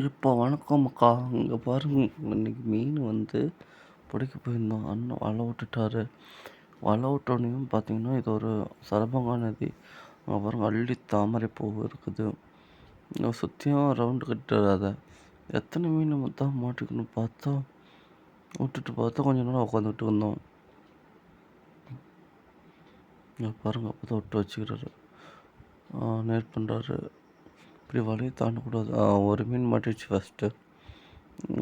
இப்போ வணக்கம் அக்கா இங்கே பாருங்க இன்றைக்கி மீன் வந்து பிடிக்க போயிருந்தோம். அண்ணன் வலை விட்டுட்டாரு வலை விட்டோனையும் பார்த்தீங்கன்னா இது ஒரு சரபங்கா நதி. அங்கே பாருங்கள் அள்ளி தாமரை பூ இருக்குது. இங்கே சுற்றியும் ரவுண்டு கட்டிட்டாரு அதை. எத்தனை மீன் தான் மாட்டிக்கணும் பார்த்தா விட்டுட்டு பார்த்தா கொஞ்ச நேரம் உட்காந்துட்டு இருந்தோம் இங்கே பாருங்கள் அப்போ தான் விட்டு வச்சுக்கிறாரு. நேட் பண்ணுறாரு இப்படி வலையை தாண்டக்கூடாது? ஒரு மீன் மாட்டிடுச்சு ஃபஸ்ட்டு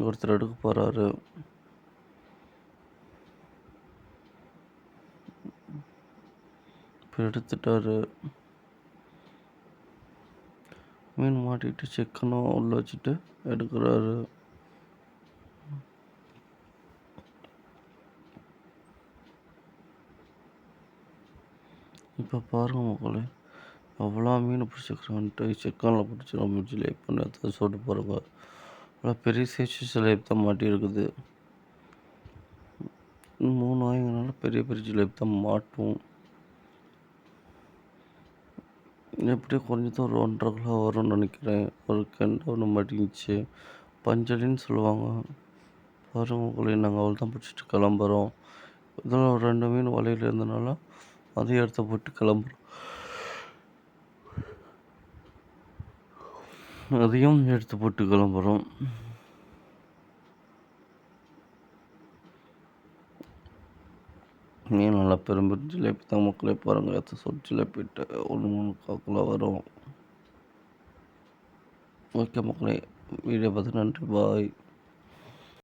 ஒருத்தர் எடுக்க போகிறாரு இப்போ எடுத்துட்டாரு. மீன் மாட்டிட்டு சிக்கனும் உள்ள வச்சுட்டு எடுக்கிறாரு. இப்போ பாருங்க மக்களே. எவ்வளோ மீன் பிடிச்சிருக்கான்ட்டு சிக்கனில் பிடிச்சிருக்கோம் ஜிலேபி பண்ணி எடுத்து சொல்லிட்டு போகிறாங்க அவ்வளோ பெரிய சைஸ் லைஃப் தான் மாட்டி இருக்குது மூணு வாங்கினால பெரிய பெரிய ஜிலேபி தான் மாட்டும். எப்படியோ குறைஞ்சது ஒரு ஒன்றரை கிலோ வரும்னு நினைக்கிறேன். ஒரு கெண்டை ஒன்று மாட்டிக்கிச்சு. பஞ்சலின்னு சொல்லுவாங்க. பாருங்க மக்களே நாங்கள் அவள் தான் பிடிச்சிட்டு கிளம்புறோம். இதெல்லாம் ஒரு ரெண்டு மீன் வலையில் இருந்தனால அதையும் எடுத்து போட்டு கிளம்புறோம். அதையும் எடுத்து போட்டு கிளம்புறோம். ஏன் நல்லா பெரும்பெரும் ஜிலேபி தான் மக்களே பாருங்கள் எத்த சொல் ஜிலேபிட்டு ஒன்று மூணு காக்கில் வரும். ஓகே மக்களே வீடியோ பார்த்து நன்றி பாய்.